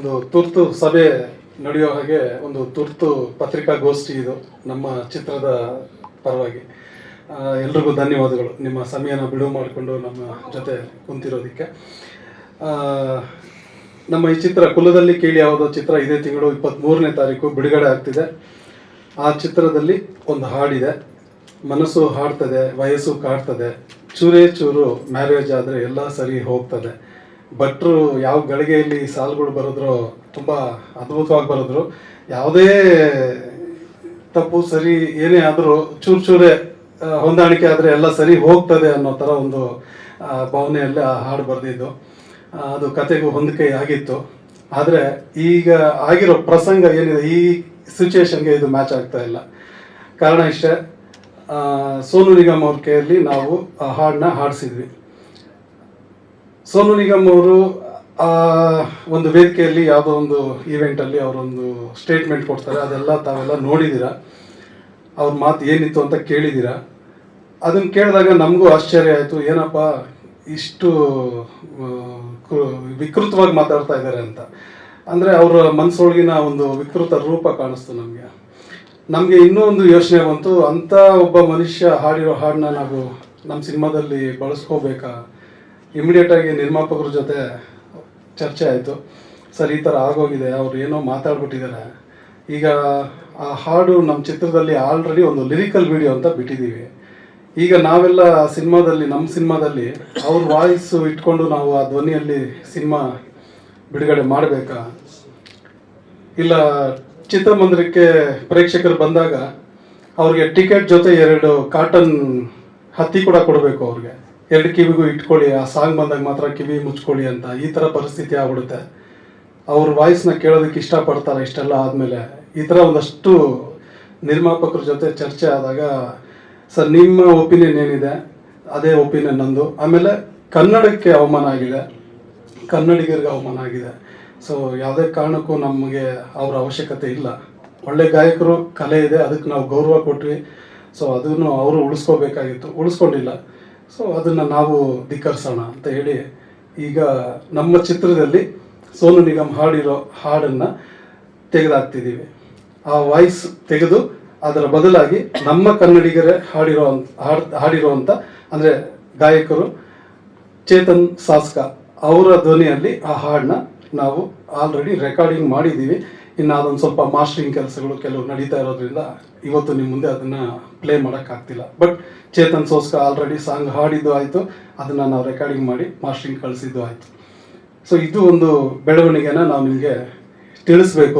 ಒಂದು ತುರ್ತು ಸಭೆ ನಡೆಯೋ ಹಾಗೆ ಒಂದು ತುರ್ತು ಪತ್ರಿಕಾಗೋಷ್ಠಿ ಇದು ನಮ್ಮ ಚಿತ್ರದ ಪರವಾಗಿ. ಎಲ್ರಿಗೂ ಧನ್ಯವಾದಗಳು. ನಿಮ್ಮ ಸಮಯನ ಬಿಡುವು ಮಾಡಿಕೊಂಡು ನಮ್ಮ ಜೊತೆ ಕುಂತಿರೋದಕ್ಕೆ. ನಮ್ಮ ಈ ಚಿತ್ರ ಕುಲದಲ್ಲಿ ಕೇಳಿ ಯಾವುದೋ ಚಿತ್ರ ಇದೇ ತಿಂಗಳು ಇಪ್ಪತ್ತ್ಮೂರನೇ ತಾರೀಕು ಬಿಡುಗಡೆ ಆಗ್ತಿದೆ. ಆ ಚಿತ್ರದಲ್ಲಿ ಒಂದು ಹಾಡಿದೆ. ಮನಸ್ಸು ಹಾಡ್ತದೆ, ವಯಸ್ಸು ಕಾಡ್ತದೆ, ಚೂರೇ ಚೂರು ಮ್ಯಾರೇಜ್ ಆದರೆ ಎಲ್ಲ ಸರಿ ಹೋಗ್ತದೆ. ಭಟ್ರು ಯಾವ ಗಳಿಗೆಯಲ್ಲಿ ಸಾಲುಗಳು ಬರೆದ್ರು ತುಂಬ ಅದ್ಭುತವಾಗಿ ಬರೆದ್ರು. ಯಾವುದೇ ತಪ್ಪು ಸರಿ ಏನೇ ಆದರೂ ಚೂರು ಚೂರೇ ಹೊಂದಾಣಿಕೆ ಆದರೆ ಎಲ್ಲ ಸರಿ ಹೋಗ್ತದೆ ಅನ್ನೋ ಥರ ಒಂದು ಭಾವನೆಯಲ್ಲಿ ಆ ಹಾಡು ಬರೆದಿದ್ದು. ಅದು ಕತೆಗೂ ಹೊಂದಿಕೆ ಆಗಿತ್ತು. ಆದರೆ ಈಗ ಆಗಿರೋ ಪ್ರಸಂಗ ಏನಿದೆ, ಈ ಸಿಚುವೇಶನ್ಗೆ ಇದು ಮ್ಯಾಚ್ ಆಗ್ತಾ ಇಲ್ಲ. ಕಾರಣ ಇಷ್ಟೇ ಸೋನು ನಿಗಮ್ ಅವ್ರ ಕೈಯಲ್ಲಿ ನಾವು ಆ ಹಾಡನ್ನ ಹಾಡಿಸಿದ್ವಿ. ಸೋನು ನಿಗಮ್ ಅವರು, ಆ, ಒಂದು ವೇದಿಕೆಯಲ್ಲಿ ಯಾವುದೋ ಒಂದು ಈವೆಂಟಲ್ಲಿ ಅವರೊಂದು ಸ್ಟೇಟ್ಮೆಂಟ್ ಕೊಡ್ತಾರೆ. ಅದೆಲ್ಲ ತಾವೆಲ್ಲ ನೋಡಿದ್ದೀರಾ ಅವ್ರ ಮಾತು ಏನಿತ್ತು ಅಂತ ಕೇಳಿದ್ದೀರಾ ಅದನ್ನ ಕೇಳಿದಾಗ ನಮಗೂ ಆಶ್ಚರ್ಯ ಆಯಿತು. ಏನಪ್ಪ, ಇಷ್ಟು ವಿಕೃತವಾಗಿ ಮಾತಾಡ್ತಾ ಇದ್ದಾರೆ ಅಂತ. ಅಂದರೆ ಅವರ ಮನಸ್ಸೊಳಗಿನ ಒಂದು ವಿಕೃತ ರೂಪ ಕಾಣಿಸ್ತು ನಮಗೆ. ನಮಗೆ ಇನ್ನೂ ಒಂದು ಯೋಚನೆ ಬಂತು. ಅಂಥ ಒಬ್ಬ ಮನುಷ್ಯ ಹಾಡಿರೋ ಹಾಡನ್ನ ನಾವು ನಮ್ಮ ಸಿನಿಮಾದಲ್ಲಿ ಬಳಸ್ಕೋಬೇಕಾ? ಇಮಿಡಿಯೇಟ್ ಆಗಿ ನಿರ್ಮಾಪಕರ ಜೊತೆ ಚರ್ಚೆ ಆಯಿತು. ಸರ್, ಈ ಥರ ಆಗೋಗಿದೆ, ಅವ್ರು ಏನೋ ಮಾತಾಡ್ಬಿಟ್ಟಿದ್ದಾರೆ. ಈಗ ಆ ಹಾಡು ನಮ್ಮ ಚಿತ್ರದಲ್ಲಿ ಆಲ್ರೆಡಿ ಒಂದು ಲಿರಿಕಲ್ ವಿಡಿಯೋ ಅಂತ ಬಿಟ್ಟಿದ್ದೀವಿ. ಈಗ ನಾವೆಲ್ಲ ಸಿನಿಮಾದಲ್ಲಿ ನಮ್ಮ ಸಿನಿಮಾದಲ್ಲಿ ಅವ್ರ ವಾಯ್ಸ್ ಇಟ್ಕೊಂಡು ನಾವು ಆ ಧ್ವನಿಯಲ್ಲಿ ಸಿನಿಮಾ ಬಿಡುಗಡೆ ಮಾಡಬೇಕಾ? ಇಲ್ಲ ಚಿತ್ರಮಂದಿರಕ್ಕೆ ಪ್ರೇಕ್ಷಕರು ಬಂದಾಗ ಅವ್ರಿಗೆ ಟಿಕೆಟ್ ಜೊತೆ ಎರಡು ಕಾಟನ್ ಹತ್ತಿ ಕೂಡ ಕೊಡಬೇಕು ಅವ್ರಿಗೆ. ಎರಡು ಕಿವಿಗೂ ಇಟ್ಕೊಳ್ಳಿ, ಆ ಸಾಂಗ್ ಬಂದಾಗ ಮಾತ್ರ ಕಿವಿ ಮುಚ್ಕೊಳ್ಳಿ ಅಂತ ಈ ಥರ ಪರಿಸ್ಥಿತಿ ಆಗ್ಬಿಡುತ್ತೆ. ಅವ್ರ ವಾಯ್ಸ್ನ ಕೇಳೋದಕ್ಕೆ ಇಷ್ಟಪಡ್ತಾರೆ ಇಷ್ಟೆಲ್ಲ ಆದಮೇಲೆ. ಈ ಥರ ಒಂದಷ್ಟು ನಿರ್ಮಾಪಕರ ಜೊತೆ ಚರ್ಚೆ ಆದಾಗ, ಸರ್, ನಿಮ್ಮ ಒಪಿನಿಯನ್ ಏನಿದೆ? ಅದೇ ಒಪಿನಿಯನ್ ನಂದು. ಆಮೇಲೆ ಕನ್ನಡಕ್ಕೆ ಅವಮಾನ ಆಗಿದೆ. ಕನ್ನಡಿಗರಿಗೆ ಅವಮಾನ ಆಗಿದೆ. ಸೊ ಯಾವುದೇ ಕಾರಣಕ್ಕೂ ನಮಗೆ ಅವರ ಅವಶ್ಯಕತೆ ಇಲ್ಲ. ಒಳ್ಳೆ ಗಾಯಕರು ಕಲೆ ಇದೆ, ಅದಕ್ಕೆ ನಾವು ಗೌರವ ಕೊಟ್ವಿ. ಸೊ ಅದನ್ನು ಅವರು ಉಳಿಸ್ಕೋಬೇಕಾಗಿತ್ತು. ಉಳಿಸ್ಕೊಂಡಿಲ್ಲ. ಸೊ ಅದನ್ನು ನಾವು ಧಿಕ್ಕರಿಸೋಣ ಅಂತ ಹೇಳಿ ಈಗ ನಮ್ಮ ಚಿತ್ರದಲ್ಲಿ ಸೋನು ನಿಗಮ್ ಹಾಡಿರೋ ಹಾಡನ್ನು ತೆಗೆದಾಕ್ತಿದ್ದೀವಿ. ಆ ವಾಯ್ಸ್ ತೆಗೆದು ಅದರ ಬದಲಾಗಿ ನಮ್ಮ ಕನ್ನಡಿಗರೇ ಹಾಡಿರೋ ಹಾಡ್ ಹಾಡಿರುವಂಥ ಅಂದರೆ ಗಾಯಕರು ಚೇತನ್ ಸಾಸ್ಕ ಅವರ ಧ್ವನಿಯಲ್ಲಿ ಆ ಹಾಡನ್ನ ನಾವು ಆಲ್ರೆಡಿ ರೆಕಾರ್ಡಿಂಗ್ ಮಾಡಿದ್ದೀವಿ. ಇನ್ನು ಅದೊಂದು ಸ್ವಲ್ಪ ಮಾಸ್ಟರಿಂಗ್ ಕೆಲಸಗಳು ಕೆಲವು ನಡೀತಾ ಇರೋದ್ರಿಂದ ಇವತ್ತು ನಿಮ್ಮ ಮುಂದೆ ಅದನ್ನ ಪ್ಲೇ ಮಾಡೋಕ್ಕಾಗ್ತಿಲ್ಲ. ಬಟ್ ಚೇತನ್ ಸೋಸ್ಕ ಆಲ್ರೆಡಿ ಸಾಂಗ್ ಹಾಡಿದ್ದು ಆಯಿತು. ಅದನ್ನು ನಾವು ರೆಕಾರ್ಡಿಂಗ್ ಮಾಡಿ ಮಾಸ್ಟರಿಂಗ್ ಕಳಿಸಿದ್ದು ಆಯಿತು. ಸೊ ಇದು ಒಂದು ಬೆಳವಣಿಗೆನ ನಾವು ನಿಮಗೆ ತಿಳಿಸ್ಬೇಕು.